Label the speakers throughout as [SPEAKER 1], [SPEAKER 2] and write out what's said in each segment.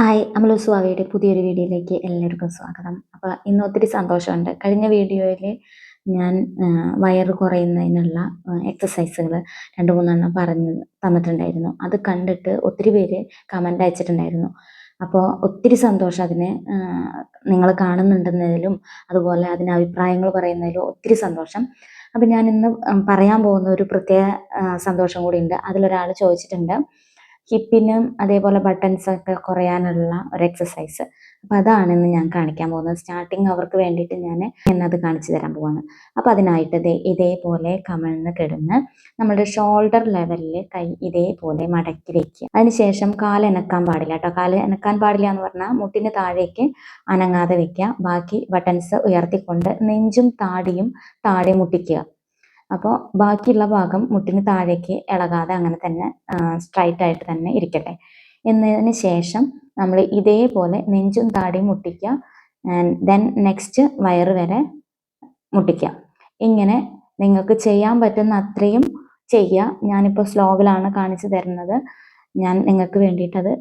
[SPEAKER 1] Hi അമലു സ്വാവിയുടെ പുതിയൊരു വീഡിയോയിലേക്ക് എല്ലാവർക്കും സ്വാഗതം. അപ്പോൾ ഇന്ന് ഒത്തിരി സന്തോഷമുണ്ട്. കഴിഞ്ഞ വീഡിയോയിൽ ഞാൻ വയറ് കുറയുന്നതിനുള്ള എക്സസൈസുകൾ രണ്ട് മൂന്നെണ്ണം പറഞ്ഞ് തന്നിട്ടുണ്ടായിരുന്നു. അത് കണ്ടിട്ട് ഒത്തിരി പേര് കമന്റ് അയച്ചിട്ടുണ്ടായിരുന്നു. അപ്പോൾ ഒത്തിരി സന്തോഷം അതിനെ നിങ്ങൾ കാണുന്നുണ്ടെന്നതിലും അതുപോലെ അതിന് അഭിപ്രായങ്ങൾ പറയുന്നതിലും ഒത്തിരി സന്തോഷം. അപ്പം ഞാൻ ഇന്ന് പറയാൻ പോകുന്ന ഒരു പ്രത്യേക സന്തോഷം കൂടിയുണ്ട്. അതിലൊരാൾ ചോദിച്ചിട്ടുണ്ട്. ഹിപ്പിനും അതേപോലെ ബട്ടൺസ് ഒക്കെ കുറയാനുള്ള ഒരു എക്സസൈസ് അപ്പം അതാണ് ഇന്ന് ഞാൻ കാണിക്കാൻ പോകുന്നത്. സ്റ്റാർട്ടിങ് അവർക്ക് വേണ്ടിയിട്ട് ഞാൻ എന്നത് കാണിച്ചു തരാൻ പോവാണ്. അപ്പം അതിനായിട്ട് ഇതേപോലെ കമഴ്ന്ന് കിടന്ന് നമ്മുടെ ഷോൾഡർ ലെവലിൽ കൈ ഇതേപോലെ മടക്കി വയ്ക്കുക അതിനുശേഷം കാൽ അനക്കാൻ പാടില്ല കേട്ടോ കാൽ അനക്കാൻ പാടില്ല എന്ന് പറഞ്ഞാൽ മുട്ടിന് താഴേക്ക് അനങ്ങാതെ വയ്ക്കുക ബാക്കി ബട്ടൺസ് ഉയർത്തിക്കൊണ്ട് നെഞ്ചും താടിയും താഴെ മുട്ടിക്കുക. അപ്പോൾ ബാക്കിയുള്ള ഭാഗം മുട്ടിന് താഴേക്ക് ഇളകാതെ അങ്ങനെ തന്നെ സ്ട്രൈറ്റ് ആയിട്ട് തന്നെ ഇരിക്കട്ടെ. എന്നതിന് ശേഷം നമ്മൾ ഇതേപോലെ നെഞ്ചും താടിയും മുട്ടിക്കുക. ദെൻ നെക്സ്റ്റ് വയറ് വരെ മുട്ടിക്കുക. ഇങ്ങനെ നിങ്ങൾക്ക് ചെയ്യാൻ പറ്റുന്ന അത്രയും ചെയ്യുക. ഞാനിപ്പോൾ സ്ലോവിലാണ് കാണിച്ചു തരുന്നത്. ഞാൻ നിങ്ങൾക്ക് വേണ്ടിയിട്ട് അത്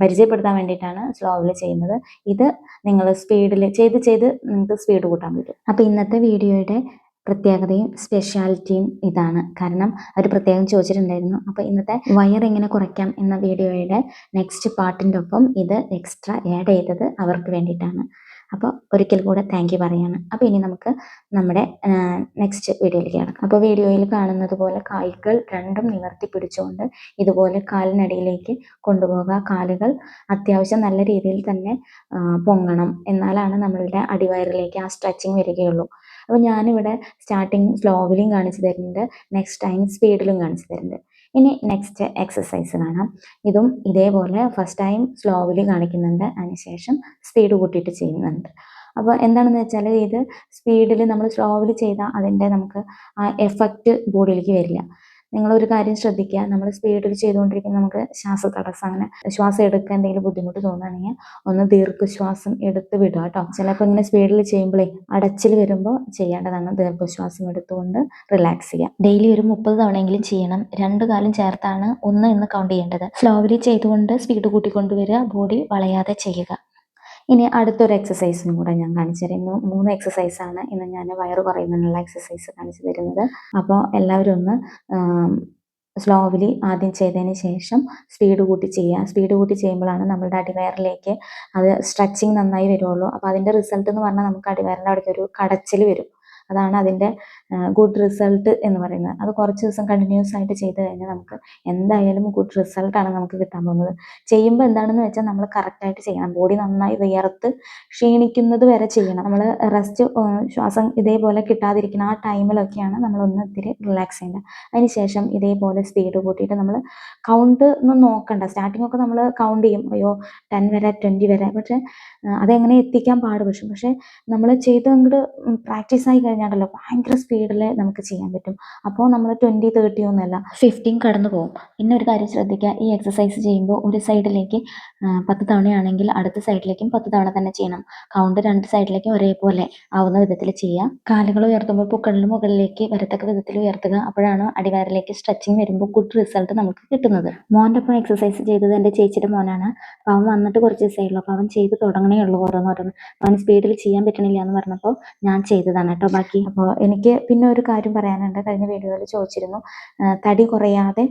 [SPEAKER 1] പരിചയപ്പെടുത്താൻ വേണ്ടിയിട്ടാണ് സ്ലോവിൽ ചെയ്യുന്നത്. ഇത് നിങ്ങൾ സ്പീഡിൽ ചെയ്ത് ചെയ്ത് നിങ്ങൾക്ക് സ്പീഡ് കൂട്ടാൻ പറ്റും. അപ്പോൾ ഇന്നത്തെ വീഡിയോയുടെ പ്രത്യേകതയും സ്പെഷ്യാലിറ്റിയും ഇതാണ്. കാരണം അവർ പ്രത്യേകം ചോദിച്ചിട്ടുണ്ടായിരുന്നു. അപ്പോൾ ഇന്നത്തെ വയർ എങ്ങനെ കുറയ്ക്കാം എന്ന വീഡിയോയുടെ നെക്സ്റ്റ് പാർട്ടിന്റെ ഒപ്പം ഇത് എക്സ്ട്രാ ആഡ് ചെയ്തത് അവർക്ക് വേണ്ടിയിട്ടാണ്. അപ്പോൾ ഒരിക്കൽ കൂടെ താങ്ക് യു പറയാണ്. അപ്പോൾ ഇനി നമുക്ക് നമ്മുടെ നെക്സ്റ്റ് വീഡിയോയിലേക്ക് കാണാം അപ്പോൾ വീഡിയോയിൽ കാണുന്നത് പോലെ കായ്കൾ രണ്ടും നിവർത്തി പിടിച്ചുകൊണ്ട് ഇതുപോലെ കാലിനടിയിലേക്ക് കൊണ്ടുപോകുക കാലുകൾ അത്യാവശ്യം നല്ല രീതിയിൽ തന്നെ പൊങ്ങണം. എന്നാലാണ് നമ്മളുടെ അടിവയറിലേക്ക് ആ സ്ട്രെച്ചിങ് വരികയുള്ളൂ. അപ്പോൾ ഞാനിവിടെ സ്റ്റാർട്ടിങ് സ്ലോവിലും കാണിച്ചു തരുന്നുണ്ട്. നെക്സ്റ്റ് ടൈം സ്പീഡിലും കാണിച്ചു തരുന്നുണ്ട്. ഇനി നെക്സ്റ്റ് എക്സസൈസ് കാണാം ഇതും ഇതേപോലെ ഫസ്റ്റ് ടൈം സ്ലോവിൽ കാണിക്കുന്നുണ്ട്. അതിനുശേഷം സ്പീഡ് കൂട്ടിയിട്ട് ചെയ്യുന്നുണ്ട്. അപ്പോൾ എന്താണെന്ന് വെച്ചാൽ ഇത് സ്പീഡിൽ നമ്മൾ സ്ലോവിൽ ചെയ്താൽ അതിന്റെ നമുക്ക് എഫക്റ്റ് ബോഡിയിലേക്ക് വരില്ല. നിങ്ങളൊരു കാര്യം ശ്രദ്ധിക്കുക. നമ്മൾ സ്പീഡിൽ ചെയ്തുകൊണ്ടിരിക്കുന്ന നമുക്ക് ശ്വാസ തടസ്സം അങ്ങനെ ശ്വാസം എടുക്കാൻ എന്തെങ്കിലും ബുദ്ധിമുട്ട് തോന്നുകയാണെങ്കിൽ ഒന്ന് ദീർഘശ്വാസം എടുത്ത് വിടുക കേട്ടോ. ചിലപ്പോൾ ഇങ്ങനെ സ്പീഡിൽ ചെയ്യുമ്പോഴേ അടച്ചിൽ വരുമ്പോൾ ചെയ്യേണ്ടതാണ് ദീർഘശ്വാസം എടുത്തുകൊണ്ട് റിലാക്സ് ചെയ്യുക. ഡെയിലി ഒരു മുപ്പത് തവണയെങ്കിലും ചെയ്യണം. രണ്ടു കാലം ചേർത്താണ് ഒന്ന് എന്ന് കൗണ്ട് ചെയ്യേണ്ടത്. സ്ലോവിലി ചെയ്തുകൊണ്ട് സ്പീഡ് കൂട്ടിക്കൊണ്ടുവരിക. ബോഡി വളയാതെ ചെയ്യുക. ഇനി അടുത്തൊരു എക്സസൈസും കൂടെ ഞാൻ കാണിച്ചു തരുന്നു മൂന്ന് എക്സസൈസ് ആണ് ഇന്ന് ഞാൻ വയറ് കുറയുന്നതിനുള്ള എക്സസൈസ് കാണിച്ചു തരുന്നത്. അപ്പോൾ എല്ലാവരും ഒന്ന് സ്ലോവിലി ആദ്യം ചെയ്തതിന് ശേഷം സ്പീഡ് കൂട്ടി ചെയ്യുക. സ്പീഡ് കൂട്ടി ചെയ്യുമ്പോഴാണ് നമ്മളുടെ അടിവയറിലേക്ക് അത് സ്ട്രെച്ചിങ് നന്നായി വരുള്ളൂ. അപ്പോൾ അതിന്റെ റിസൾട്ട് എന്ന് പറഞ്ഞാൽ നമുക്ക് അടിവയറിന്റെ അവിടേക്ക് ഒരു കടച്ചിൽ വരും. അതാണ് അതിന്റെ ഗുഡ് റിസൾട്ട് എന്ന് പറയുന്നത്. അത് കുറച്ച് ദിവസം കണ്ടിന്യൂസ് ആയിട്ട് ചെയ്ത് കഴിഞ്ഞാൽ നമുക്ക് എന്തായാലും ഗുഡ് റിസൾട്ടാണ് നമുക്ക് കിട്ടാൻ പോകുന്നത്. ചെയ്യുമ്പോൾ എന്താണെന്ന് വെച്ചാൽ നമ്മൾ കറക്റ്റായിട്ട് ചെയ്യണം. ബോഡി നന്നായി വിയർത്ത് ക്ഷീണിക്കുന്നത് വരെ ചെയ്യണം. നമ്മൾ റെസ്റ്റ് ശ്വാസം ഇതേപോലെ കിട്ടാതിരിക്കുന്ന ആ ടൈമിലൊക്കെയാണ് നമ്മൾ ഒന്ന് ഇത്തിരി റിലാക്സ് ചെയ്യേണ്ടത്. അതിന് ശേഷം ഇതേപോലെ സ്പീഡ് കൂട്ടിയിട്ട് നമ്മൾ കൗണ്ട് ഒന്നും നോക്കണ്ട. സ്റ്റാർട്ടിംഗ് ഒക്കെ നമ്മൾ കൗണ്ട് ചെയ്യും. അയ്യോ ടെൻ വരെ ട്വന്റി വരെ. പക്ഷേ അതെങ്ങനെ എത്തിക്കാൻ പാട് പക്ഷെ നമ്മൾ ചെയ്ത് അങ്ങോട്ട് പ്രാക്ടീസ് ആയി കഴിഞ്ഞാണ്ടല്ലോ ഭയങ്കര സ്പീഡിൽ നമുക്ക് ചെയ്യാൻ പറ്റും. അപ്പോൾ നമ്മൾ ട്വന്റി തേർട്ടി ഒന്നുമല്ല ഫിഫ്റ്റീൻ കടന്നു പോകും. പിന്നെ ഒരു കാര്യം ശ്രദ്ധിക്കുക ഈ എക്സസൈസ് ചെയ്യുമ്പോൾ ഒരു സൈഡിലേക്ക് പത്ത് തവണയാണെങ്കിൽ അടുത്ത സൈഡിലേക്കും പത്ത് തവണ തന്നെ ചെയ്യണം. കൗണ്ട് രണ്ട് സൈഡിലേക്കും ഒരേപോലെ ആവുന്ന വിധത്തിൽ ചെയ്യുക കാലുകൾ ഉയർത്തുമ്പോൾ പുക്കളിന് മുകളിലേക്ക് വരത്തക്ക വിധത്തിൽ ഉയർത്തുക. അപ്പോഴാണ് അടിവാരിലേക്ക് സ്ട്രെച്ചിങ് വരുമ്പോൾ ഗുഡ് റിസൾട്ട് നമുക്ക് കിട്ടുന്നത്. മോന്റെ ഒപ്പം എക്സസൈസ് ചെയ്തത് എന്റെ ചേച്ചിയുടെ മോനാണ്. അപ്പോൾ അവൻ വന്നിട്ട് കുറച്ച് ദിവസമേ ഉള്ളൂ. അപ്പോൾ അവൻ ചെയ്ത് തുടങ്ങണേ ഉള്ളൂ ഓരോന്നോരോന്ന് അവന് സ്പീഡിൽ ചെയ്യാൻ പറ്റണില്ല എന്ന് പറഞ്ഞപ്പോൾ ഞാൻ ചെയ്തതാണ് കേട്ടോ. ബാക്കി അപ്പോൾ എനിക്ക് പിന്നെ ഒരു കാര്യം പറയാനുണ്ട്. കഴിഞ്ഞ വീഡിയോയിൽ ചോദിച്ചിരുന്നു തടി കുറയാതെ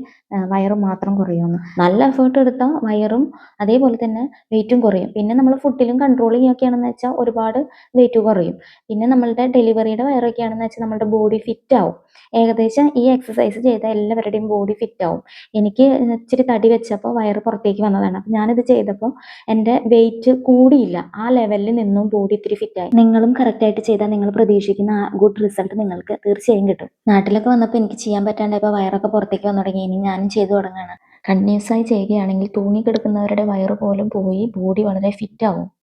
[SPEAKER 1] വയറും മാത്രം കുറയുമെന്ന്. നല്ല എഫേർട്ട് എടുത്താൽ വയറും അതേപോലെ തന്നെ വെയിറ്റും കുറയും. പിന്നെ നമ്മൾ ഫുഡിലും കൺട്രോൾ ചെയ്യുകയാണെന്ന് വെച്ചാൽ ഒരുപാട് വെയിറ്റ് കുറയും. പിന്നെ നമ്മളുടെ ഡെലിവറിയുടെ വയറൊക്കെ ആണെന്ന് വെച്ചാൽ നമ്മുടെ ബോഡി ഫിറ്റ് ആവും. ഏകദേശം ഈ എക്സസൈസ് ചെയ്ത എല്ലാവരുടെയും ബോഡി ഫിറ്റ് ആവും. എനിക്ക് ഇച്ചിരി തടി വെച്ചപ്പോൾ വയറ് പുറത്തേക്ക് വന്നതാണ്. അപ്പം ഞാനിത് ചെയ്തപ്പോൾ എന്റെ വെയിറ്റ് കൂടിയില്ല. ആ ലെവലിൽ നിന്നും ബോഡി ഇത്തിരി ഫിറ്റായി നിങ്ങളും കറക്റ്റായിട്ട് ചെയ്താൽ നിങ്ങൾ പ്രതീക്ഷിക്കുന്ന ആ ഗുഡ് റിസൾട്ട് നിങ്ങൾക്ക് തീർച്ചയായും കിട്ടും. നാട്ടിലൊക്കെ വന്നപ്പോൾ എനിക്ക് ചെയ്യാൻ പറ്റാണ്ട് ഇപ്പോൾ വയറൊക്കെ പുറത്തേക്ക് വന്നു തുടങ്ങി ഇനി ഞാനും ചെയ്തു തുടങ്ങുകയാണ് കണ്ടിന്യൂസ് ആയി ചെയ്യുകയാണെങ്കിൽ തൂങ്ങി കിടക്കുന്നവരുടെ വയറ് പോലും പോയി ബോഡി വളരെ ഫിറ്റ് ആവും.